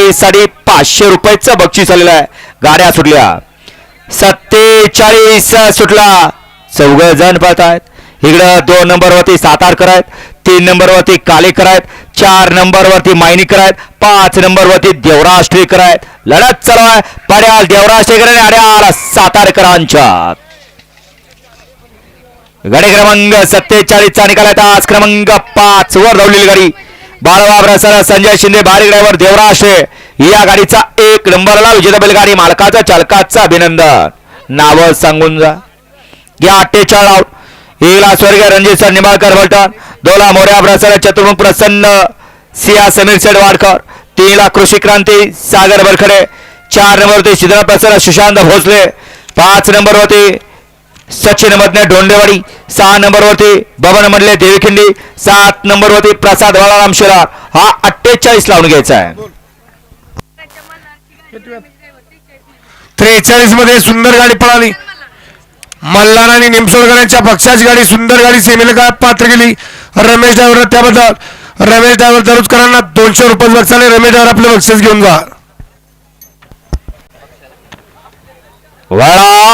साठी पाचशे रुपयाचं बक्षीस आलेलं आहे. गाड्या सुटल्या. सत्तेचाळीस सुटला. चौघ जण पाहत आहेत. इकडं दोन नंबरवरती सातारकर आहेत. तीन नंबरवरती कालेकर आहेत. चार नंबरवरती मायनीकर आहेत. पाच नंबरवरती देवराष्ट्रीकर आहेत. लढत चालू आहे. पड्याल देवराष्ट्रीकर आणि अड्याल सातारकरांच्या. गाडी क्रमांक सत्तेचाळीसचा निकाल आहे. आज क्रमांक पाच वर धावलेली गाडी. बाळवा प्रसार संजय शिंदे बारीक ड्रायव्हर देवराशे या गाडीचा एक नंबरला विजेता बैलगाडी मालकाचा चालकाचा अभिनंदन. नाव सांगून जा. या अठ्ठेचाळ आउट. एकला स्वर्गीय रणजित सर निंबाळकर बलटण दोला मोऱ्या प्रसार चतुर्मुख प्रसन्न सिया समीर सेड वाडकर. तीनला कृषी क्रांती सागर बरखडे चार नंबरवरती सिद्धनाथ प्रसन्न सुशांत भोसले. पाच नंबरवरती सचिन मधने डोंडेवाडी सहा नंबरवरती बबन मधले देवीखिंडी सात नंबरवरती प्रसाद बाळाराम शिरार हा अठ्ठेचाळीस लावून घ्यायचा आहे. त्रेचाळीसमध्ये सुंदर गाडी पळाली. मल्हार आणि निमसोडकरांच्या पक्षाची गाडी सुंदर गाडी सेमीला का पात्र गेली रमेश ड्रायव्हर त्याबद्दल. रमेश ड्रायव्हर दरुजकरांना दोनशे रुपये बक्षाने रमेश ड्रायव्हर आपलं बक्षीस घेऊन जा. वळा!